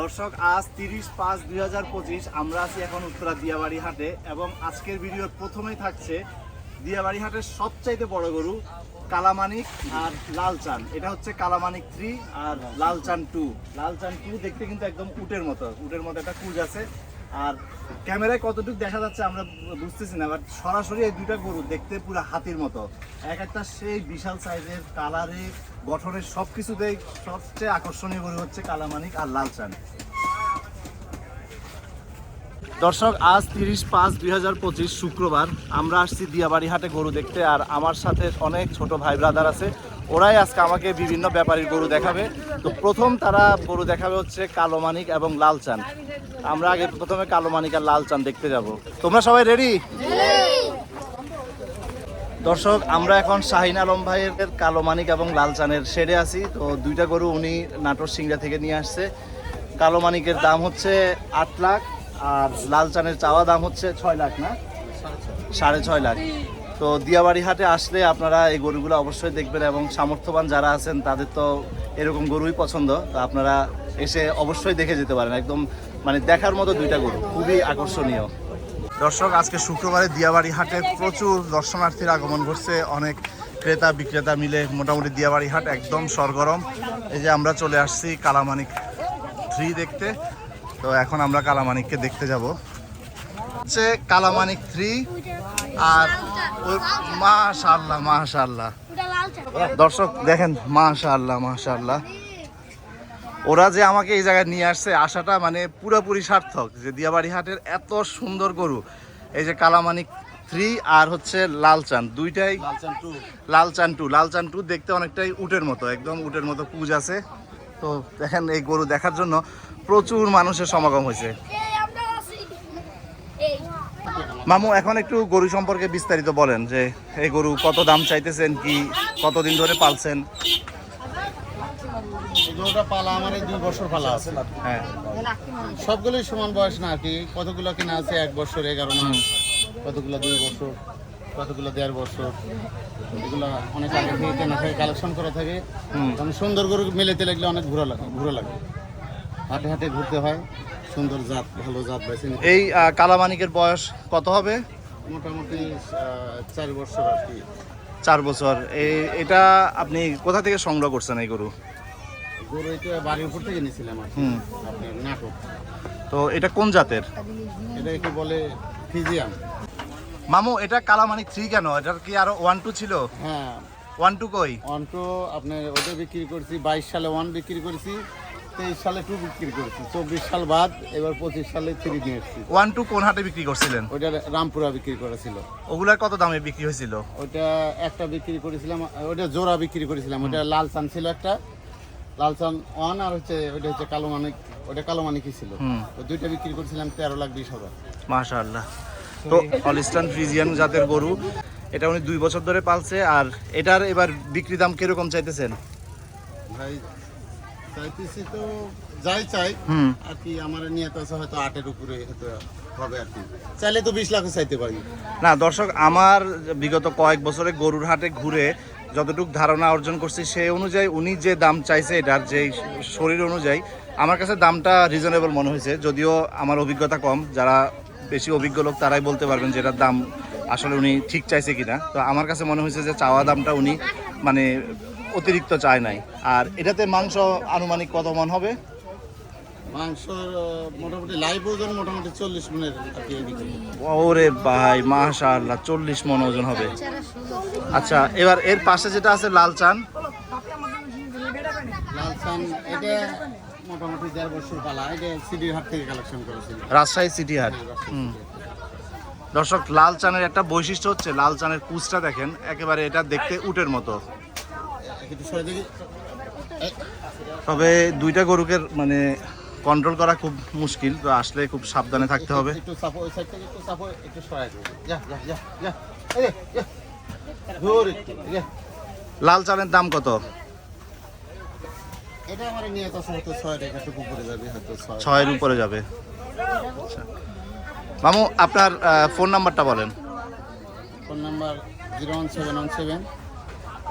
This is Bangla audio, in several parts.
দর্শক, আজ তিরিশ পাঁচ দুই আমরা আছি এখন উত্তরা দিয়াবাড়ি হাটে এবং আজকের ভিডিওর প্রথমেই থাকছে দিয়াবাড়ি হাটের সবচাইতে বড় গরু কালামানিক আর লালচান। এটা হচ্ছে কালামানিক থ্রি আর লালচান টু লালচান টু দেখতে কিন্তু একদম উটের মতো উটের মতো একটা কুজ আছে। আর ক্যামেরায় কতটুকু দেখা যাচ্ছে আমরা বুঝতেছি না বাট সরাসরি এই দুইটা গরু দেখতে পুরো হাতির মতো। এক একটা সেই বিশাল সাইজের কালারে গঠনের সব কিছুতেই সবচেয়ে আকর্ষণীয় গরু হচ্ছে কালামানিক আর লালচান। দর্শক, আজ তিরিশ পাঁচ দুই হাজার পঁচিশ শুক্রবার, আমরা আসছি দিয়াবাড়ি হাটে গরু দেখতে, আর আমার সাথে অনেক ছোট ভাই ব্রাদার আছে। ওরাই আজকে আমাকে বিভিন্ন ব্যাপারীর গরু দেখাবে। তো প্রথম তারা গরু দেখাবে হচ্ছে কালো মানিক এবং লালচান আমরা আগে প্রথমে কালো মানিক আর লালচান দেখতে যাব। তোমরা সবাই রেডি দর্শক, আমরা এখন শাহিন আলম ভাইয়ের কালো মানিক এবং লালচানের শেডে আছি। তো দুইটা গরু উনি নাটোর সিংড়া থেকে নিয়ে আসছে। কালো মানিকের দাম হচ্ছে আট লাখ আর লালচানের চাওয়া দাম হচ্ছে ছয় লাখ না? সাড়ে ছয় লাখ। তো দিয়াবাড়ি হাটে আসলে আপনারা এই গরুগুলো অবশ্যই দেখবেন এবং সামর্থ্যবান যারা আছেন, তাদের তো এরকম গরুই পছন্দ। তো আপনারা এসে অবশ্যই দেখে যেতে পারেন। একদম মানে দেখার মতো দুইটা গরু, খুবই আকর্ষণীয়। দর্শক, আজকে শুক্রবারে দিয়াবাড়ি হাটে প্রচুর দর্শনার্থীর আগমন ঘটছে। অনেক ক্রেতা বিক্রেতা মিলে মোটামুটি দিয়াবাড়ি হাট একদম সরগরম। এই যে আমরা চলে আসছি কালামানিক থ্রি দেখতে। তো এখন আমরা কালামানিককে দেখতে যাব। হচ্ছে কালামানিক থ্রি আর মাশাল্লাহ মাশাল্লাহ দর্শক দেখেন মাশাল্লাহ মাশাল্লাহ ওরা যে আমাকে এই জায়গায় নিয়ে আসছে আশাটা মানে পুরোপুরি সার্থক যে দিয়াবাড়ি হাটের এত সুন্দর গরু। এই যে কালামানিক থ্রি আর হচ্ছে লালচান দুইটাই লালচান টু লালচান টু দেখতে অনেকটাই উটের মতো একদম উটের মতো কুজ আছে। তো দেখেন এই গরু দেখার জন্য প্রচুর মানুষের সমাগম হয়েছে। মামু এখন একটু গরু সম্পর্কে বিস্তারিত বলেন যে এই গরু কত দাম চাইতেছেন কি কতদিন ধরে পালছেন? গরুটা পালা আমার দুই বছর পালা আছে। হ্যাঁ। সবগুলোই সমান বয়স না আর কি। কতগুলো কিনা আছে এক বছর এগারো মাস। কতগুলো দুই বছর কতগুলো দেড় বছর। এগুলো অনেক আগে থেকে কেনা থাকে কালেকশন করা থাকে। সুন্দর গরু মেলেতে লাগলে অনেক ঘুরে লাগে ঘুরে লাগে। হাটে হাটে ঘুরতে হয়। সুন্দর জাত ভালো জাত বেছে নিতে এই কালামানিকের বয়স কত হবে? মোটামুটি চার বছর আর কি। চার বছর। এই এটা আপনি কোথা থেকে সংগ্রহ করছেন এই গরু? গরু এটা বাড়ির উপর থেকে নিয়েছিলাম হুম। আপনি নাটক। তো এটা কোন জাতের? এটা কি বলে ফিজিয়াম। মামু এটা কালামানিক থ্রি কেন? এটার কি আরও ওয়ান টু ছিল? হ্যাঁ। ওয়ান টু কই? অন্টো আপনার ওটা বিক্রি করছি বাইশ সালে ওয়ান বিক্রি করেছি। তেইশ সালে টু বিক্রি করেছি চব্বিশ সাল বাদ এবার পঁচিশ সালে থ্রি নিয়ে এসেছি। ওয়ান টু কোন হাটে বিক্রি করছিলেন? ওইটা রামপুরা বিক্রি করেছিল। ওগুলার কত দামে বিক্রি হয়েছিল? ওইটা একটা বিক্রি করেছিলাম ওইটা জোড়া বিক্রি করেছিলাম ওইটা লাল চান ছিল একটা। লাল চান ওয়ান আর হচ্ছে ওইটা হচ্ছে কালো মানিক ওইটা কালো মানিকই ছিল। ওই দুইটা বিক্রি করেছিলাম তেরো লাখ বিশ হাজার। মাশাআল্লাহ। তো অলিস্টান ফ্রিজিয়ান জাতের গরু এটা উনি দুই বছর ধরে পালছে আর এটার এবার বিক্রি দাম কীরকম চাইতেছেন? ভাই চাইতেছি তো যাই চাই আর কি আমার নিয়ত আছে হয়তো আটের উপরে হয়তো হবে আর কি। চাইলে তো বিশ লাখও চাইতে পারি। না দর্শক আমার বিগত কয়েক বছরে গরুর হাটে ঘুরে যতটুকু ধারণা অর্জন করছি সেই অনুযায়ী উনি যে দাম চাইছে এটার যে শরীর অনুযায়ী আমার কাছে দামটা রিজনেবল মনে হয়েছে। যদিও আমার অভিজ্ঞতা কম যারা বেশি অভিজ্ঞ লোক তারাই বলতে পারবেন যে এটার দাম আসলে উনি ঠিক চাইছে কিনা। তো আমার কাছে মনে হয়েছে যে চাওয়া দামটা উনি মানে অতিরিক্ত চায় নাই। আর এটাতে মাংস আনুমানিক কত মন হবে? মাংস মোটামুটি লাইভ ওজন মোটামুটি চল্লিশ ওরে ভাই মাশাআল্লাহ চল্লিশ মন ওজন হবে। আচ্ছা এবার এর পাশে যেটা আছে লাল চান। লাল চান এটা মোটামুটি দেড় বছর পালা। এটা সিডির হাট থেকে কালেকশন করেছিল রাজশাহী সিটি হাট। দর্শক লাল চানের একটা বৈশিষ্ট্য হচ্ছে লাল চানের কুচটা দেখেন একেবারে এটা দেখতে উটের মতো একটু সরে দেখি এই, তবে দুইটা গরুকে মানে কন্ট্রোল করা খুব মুশকিল তো আসলে খুব সাবধানে থাকতে হবে। একটু চাপো ওই সাইড থেকে একটু চাপো একটু সরাই যা যা যা যা। এই যে, যা। ধর একটু এই যে। লাল চালের দাম কত? এটা আমার টাকা একটু উপরে যাবে হয়তো উপরে যাবে। আচ্ছা। মামু আপনার ফোন নাম্বারটা বলেন। Phone number zero one seven one seven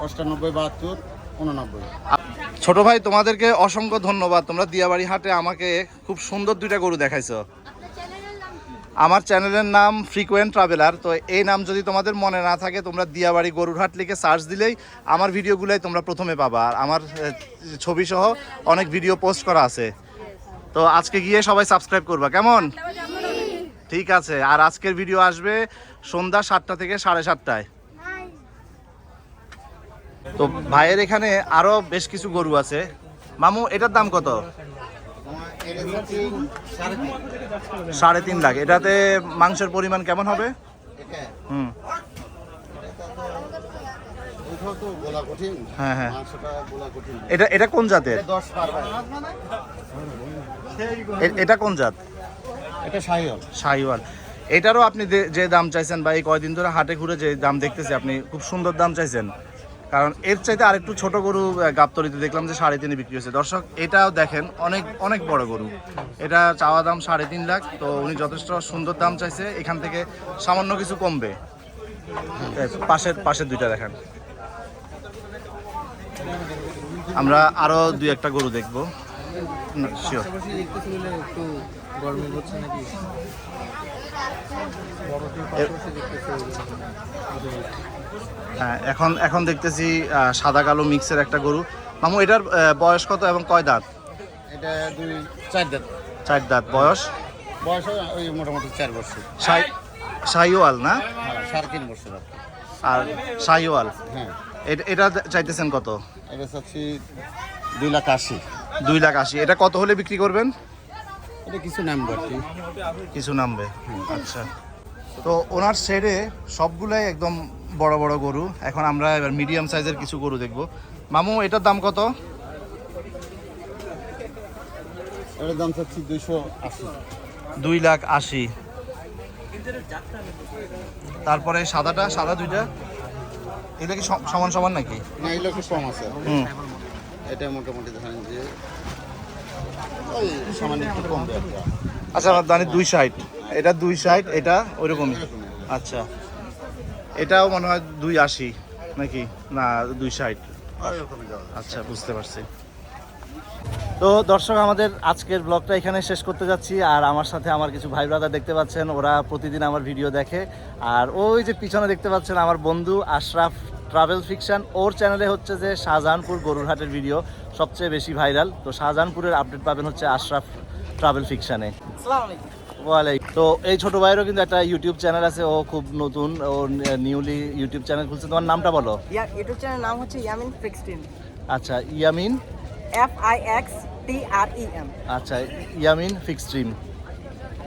অষ্টানব্বই বাহাত্তর উননব্বই। ছোট ভাই, তোমাদেরকে অসংখ্য ধন্যবাদ। তোমরা দিয়াবাড়ি হাটে আমাকে খুব সুন্দর দুইটা গরু দেখাইছো। আমার চ্যানেলের নাম ফ্রিকোয়েন্ট ট্রাভেলার তো এই নাম যদি তোমাদের মনে না থাকে, তোমরা দিয়াবাড়ি গরুর হাট লিখে সার্চ দিলেই আমার ভিডিওগুলোই তোমরা প্রথমে পাবা। আর আমার ছবি সহ অনেক ভিডিও পোস্ট করা আছে। তো আজকে গিয়ে সবাই সাবস্ক্রাইব করবা, কেমন? ঠিক আছে। আর আজকের ভিডিও আসবে সন্ধ্যা সাতটা থেকে সাড়ে সাতটায়। তো ভাইয়ের এখানে আরও বেশ কিছু গরু আছে। মামু এটার দাম কত? সাড়ে তিন। লাখ। এটাতে মাংসের পরিমাণ কেমন হবে? হুম। হ্যাঁ, হ্যাঁ। এটা এটা কোন জাতের? এটা কোন জাত? এটা শাহিওয়াল। শাহিওয়াল। এটারও আপনি যে- যে দাম চাইছেন বা এই কয়দিন ধরে হাটে ঘুরে যে দাম দেখতেছি আপনি খুব সুন্দর দাম চাইছেন। কারণ এর চাইতে আরেকটু ছোট গরু গাবতলিতে দেখলাম যে সাড়ে তিনে বিক্রি হয়েছে। দর্শক, এটাও দেখেন, অনেক অনেক বড় গরু। এটা চাওয়া দাম সাড়ে তিন লাখ, তো উনি যথেষ্ট সুন্দর দাম চাইছে। এখান থেকে সামান্য কিছু কমবে। পাশের পাশের দুইটা দেখেন। আমরা আরও দুই একটা গরু দেখব। শিওর হচ্ছে নাকি হ্যাঁ এখন এখন দেখতেছি সাদা কালো মিক্সের একটা গরু। মামু এটার বয়স কত এবং কয় দাঁত? এটা দুই চার দাঁত। চার দাঁত। বয়স? বয়স ওই মোটামুটি চার বছর। শাহিওয়াল না? হ্যাঁ সাড়ে তিন বছর আর। শাহিওয়াল হ্যাঁ। এটা চাইতেছেন কত? এটা চাচ্ছি দুই লাখ আশি। দুই লাখ আশি। এটা কত হলে বিক্রি করবেন? এটা কিছু নাম বাড়তি কিছু নামবে আচ্ছা। তো ওনার শেডে সবগুলাই একদম বড় বড় গরু। এখন আমরা এবার মিডিয়াম সাইজের কিছু গরু দেখব। মামু এটার দাম কত? এটার দাম চাচ্ছি দুইশো আশি। দুই লাখ আশি। তারপরে সাদাটা সাদা দুইটা? এটা কি সমান সমান নাকি? না এগুলো একটু কম আছে। হুম। এটা মোটামুটি ধরেন যে ওই সামান্য একটু কম দেয় আচ্ছা আমার দানি দুই সাইড এটা দুই সাইড এটা ওইরকমই। আচ্ছা। এটাও মনে হয় দুই আশি নাকি? না দুই সাইড আচ্ছা বুঝতে পারছি। তো দর্শক আমাদের আজকের ব্লগটা এখানে শেষ করতে যাচ্ছি। আর আমার সাথে আমার কিছু ভাই ব্রাদার দেখতে পাচ্ছেন ওরা প্রতিদিন আমার ভিডিও দেখে। আর ওই যে পিছনে দেখতে পাচ্ছেন আমার বন্ধু আশরাফ ট্রাভেল ফিকশান ওর চ্যানেলে হচ্ছে যে শাহজাহানপুর গরুরহাটের ভিডিও সবচেয়ে বেশি ভাইরাল তো শাহজাহানপুরের আপডেট পাবেন হচ্ছে আশরাফ ট্রাভেল ফিকশনে ওয়ালাইকুম। তো এই ছোট ভাইয়েরও কিন্তু একটা ইউটিউব চ্যানেল আছে ও খুব নতুন ও নিউলি ইউটিউব চ্যানেল খুলছে। তোমার নামটা বলো। ইউটিউব চ্যানেলের নাম হচ্ছে ইয়ামিন ফিক্সটিন। আচ্ছা Yamin? F I X T R E M আচ্ছা ইয়ামিন ফিক্স স্ট্রিম